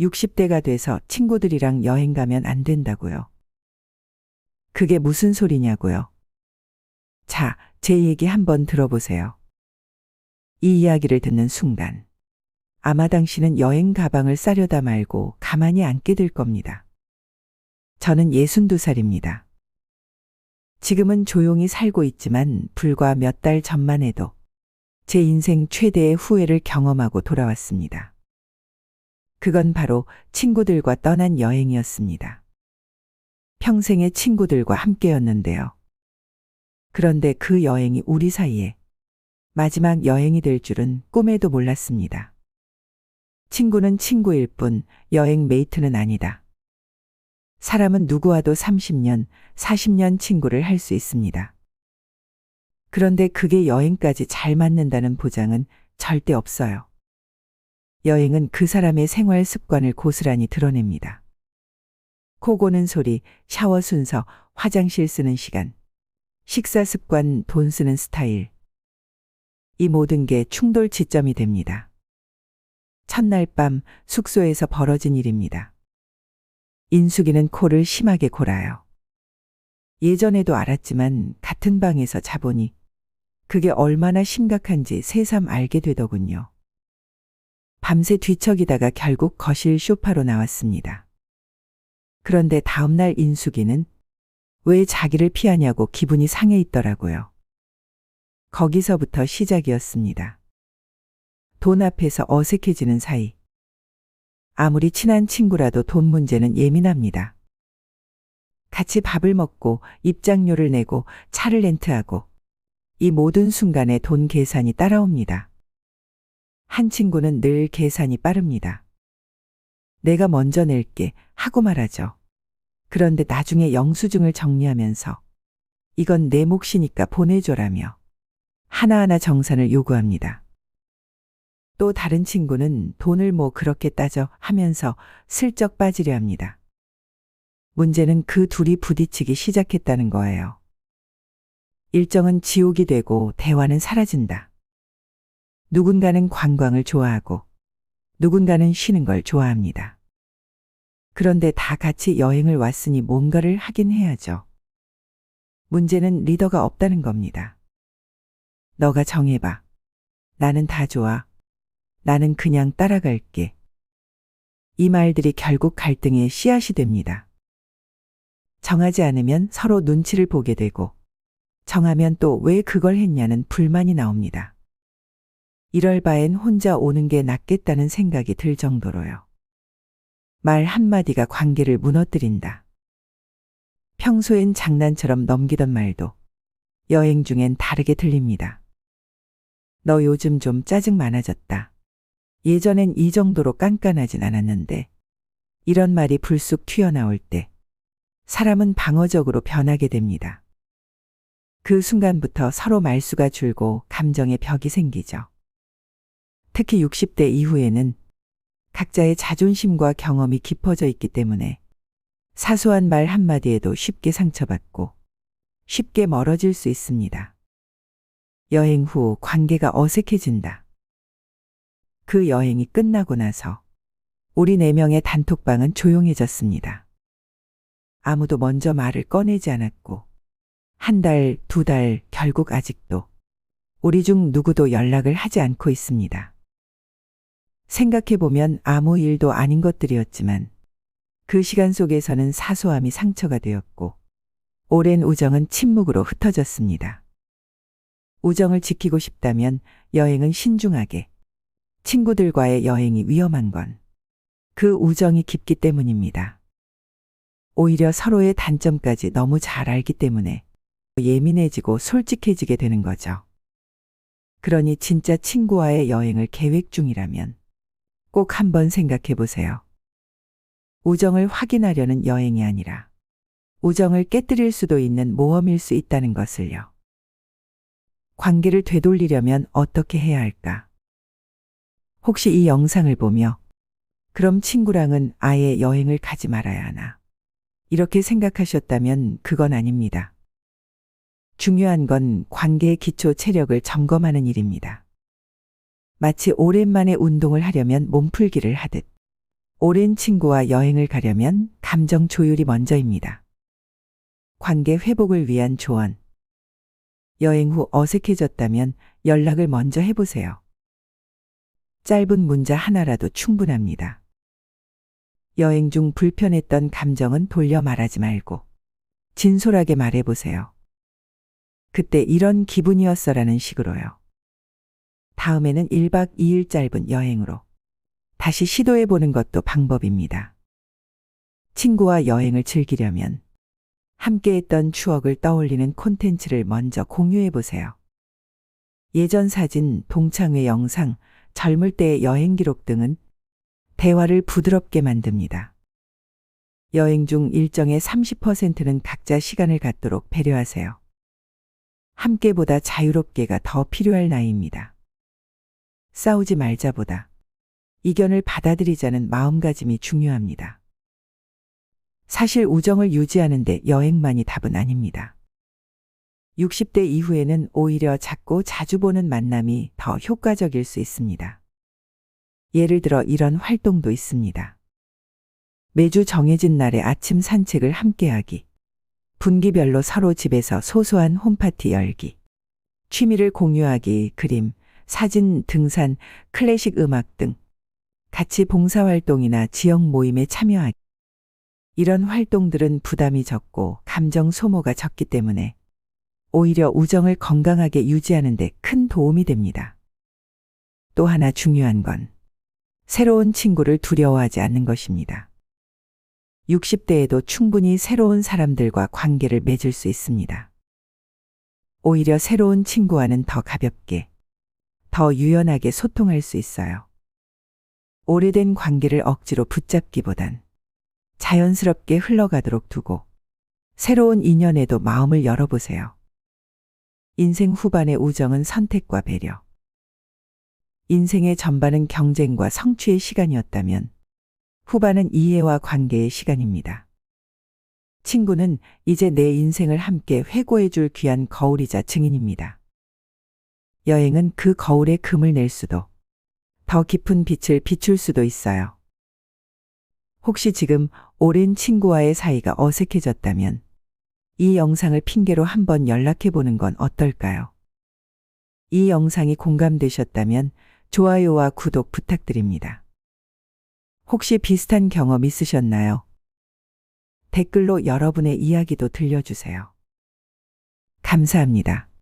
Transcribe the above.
60대가 돼서 친구들이랑 여행 가면 안 된다고요. 그게 무슨 소리냐고요. 자, 제 얘기 한번 들어보세요. 이 이야기를 듣는 순간, 아마 당신은 여행 가방을 싸려다 말고 가만히 앉게 될 겁니다. 저는 62살입니다. 지금은 조용히 살고 있지만 불과 몇 달 전만 해도 제 인생 최대의 후회를 경험하고 돌아왔습니다. 그건 바로 친구들과 떠난 여행이었습니다. 평생의 친구들과 함께였는데요. 그런데 그 여행이 우리 사이에 마지막 여행이 될 줄은 꿈에도 몰랐습니다. 친구는 친구일 뿐 여행 메이트는 아니다. 사람은 누구와도 30년, 40년 친구를 할 수 있습니다. 그런데 그게 여행까지 잘 맞는다는 보장은 절대 없어요. 여행은 그 사람의 생활 습관을 고스란히 드러냅니다. 코 고는 소리, 샤워 순서, 화장실 쓰는 시간, 식사 습관, 돈 쓰는 스타일. 이 모든 게 충돌 지점이 됩니다. 첫날 밤 숙소에서 벌어진 일입니다. 인숙이는 코를 심하게 골아요. 예전에도 알았지만 같은 방에서 자보니 그게 얼마나 심각한지 새삼 알게 되더군요. 밤새 뒤척이다가 결국 거실 쇼파로 나왔습니다. 그런데 다음날 인숙이는 왜 자기를 피하냐고 기분이 상해 있더라고요. 거기서부터 시작이었습니다. 돈 앞에서 어색해지는 사이. 아무리 친한 친구라도 돈 문제는 예민합니다. 같이 밥을 먹고 입장료를 내고 차를 렌트하고 이 모든 순간에 돈 계산이 따라옵니다. 한 친구는 늘 계산이 빠릅니다. 내가 먼저 낼게 하고 말하죠. 그런데 나중에 영수증을 정리하면서 이건 내 몫이니까 보내줘라며 하나하나 정산을 요구합니다. 또 다른 친구는 돈을 뭐 그렇게 따져 하면서 슬쩍 빠지려 합니다. 문제는 그 둘이 부딪히기 시작했다는 거예요. 일정은 지옥이 되고 대화는 사라진다. 누군가는 관광을 좋아하고 누군가는 쉬는 걸 좋아합니다. 그런데 다 같이 여행을 왔으니 뭔가를 하긴 해야죠. 문제는 리더가 없다는 겁니다. 너가 정해봐. 나는 다 좋아. 나는 그냥 따라갈게. 이 말들이 결국 갈등의 씨앗이 됩니다. 정하지 않으면 서로 눈치를 보게 되고, 정하면 또 왜 그걸 했냐는 불만이 나옵니다. 이럴 바엔 혼자 오는 게 낫겠다는 생각이 들 정도로요. 말 한마디가 관계를 무너뜨린다. 평소엔 장난처럼 넘기던 말도 여행 중엔 다르게 들립니다. 너 요즘 좀 짜증 많아졌다. 예전엔 이 정도로 깐깐하진 않았는데 이런 말이 불쑥 튀어나올 때 사람은 방어적으로 변하게 됩니다. 그 순간부터 서로 말수가 줄고 감정의 벽이 생기죠. 특히 60대 이후에는 각자의 자존심과 경험이 깊어져 있기 때문에 사소한 말 한마디에도 쉽게 상처받고 쉽게 멀어질 수 있습니다. 여행 후 관계가 어색해진다. 그 여행이 끝나고 나서 우리 네 명의 단톡방은 조용해졌습니다. 아무도 먼저 말을 꺼내지 않았고 한 달, 두 달, 결국 아직도 우리 중 누구도 연락을 하지 않고 있습니다. 생각해보면 아무 일도 아닌 것들이었지만 그 시간 속에서는 사소함이 상처가 되었고 오랜 우정은 침묵으로 흩어졌습니다. 우정을 지키고 싶다면 여행은 신중하게 친구들과의 여행이 위험한 건 그 우정이 깊기 때문입니다. 오히려 서로의 단점까지 너무 잘 알기 때문에 예민해지고 솔직해지게 되는 거죠. 그러니 진짜 친구와의 여행을 계획 중이라면 꼭 한번 생각해 보세요. 우정을 확인하려는 여행이 아니라 우정을 깨뜨릴 수도 있는 모험일 수 있다는 것을요. 관계를 되돌리려면 어떻게 해야 할까? 혹시 이 영상을 보며 그럼 친구랑은 아예 여행을 가지 말아야 하나? 이렇게 생각하셨다면 그건 아닙니다. 중요한 건 관계의 기초 체력을 점검하는 일입니다. 마치 오랜만에 운동을 하려면 몸풀기를 하듯 오랜 친구와 여행을 가려면 감정 조율이 먼저입니다. 관계 회복을 위한 조언. 여행 후 어색해졌다면 연락을 먼저 해보세요. 짧은 문자 하나라도 충분합니다. 여행 중 불편했던 감정은 돌려 말하지 말고 진솔하게 말해보세요. 그때 이런 기분이었어라는 식으로요. 다음에는 1박 2일 짧은 여행으로 다시 시도해 보는 것도 방법입니다. 친구와 여행을 즐기려면 함께 했던 추억을 떠올리는 콘텐츠를 먼저 공유해 보세요. 예전 사진, 동창회 영상, 젊을 때의 여행 기록 등은 대화를 부드럽게 만듭니다. 여행 중 일정의 30%는 각자 시간을 갖도록 배려하세요. 함께보다 자유롭게가 더 필요할 나이입니다. 싸우지 말자보다 이견을 받아들이자는 마음가짐이 중요합니다. 사실 우정을 유지하는데 여행만이 답은 아닙니다. 60대 이후에는 오히려 작고 자주 보는 만남이 더 효과적일 수 있습니다. 예를 들어 이런 활동도 있습니다. 매주 정해진 날에 아침 산책을 함께하기. 분기별로 서로 집에서 소소한 홈파티 열기. 취미를 공유하기, 그림, 사진, 등산, 클래식 음악 등. 같이 봉사활동이나 지역 모임에 참여하기. 이런 활동들은 부담이 적고 감정 소모가 적기 때문에 오히려 우정을 건강하게 유지하는 데 큰 도움이 됩니다. 또 하나 중요한 건 새로운 친구를 두려워하지 않는 것입니다. 60대에도 충분히 새로운 사람들과 관계를 맺을 수 있습니다. 오히려 새로운 친구와는 더 가볍게, 더 유연하게 소통할 수 있어요. 오래된 관계를 억지로 붙잡기보단 자연스럽게 흘러가도록 두고 새로운 인연에도 마음을 열어보세요. 인생 후반의 우정은 선택과 배려. 인생의 전반은 경쟁과 성취의 시간이었다면 후반은 이해와 관계의 시간입니다. 친구는 이제 내 인생을 함께 회고해 줄 귀한 거울이자 증인입니다. 여행은 그 거울에 금을 낼 수도, 더 깊은 빛을 비출 수도 있어요. 혹시 지금 오랜 친구와의 사이가 어색해졌다면 이 영상을 핑계로 한번 연락해 보는 건 어떨까요? 이 영상이 공감되셨다면 좋아요와 구독 부탁드립니다. 혹시 비슷한 경험 있으셨나요? 댓글로 여러분의 이야기도 들려주세요. 감사합니다.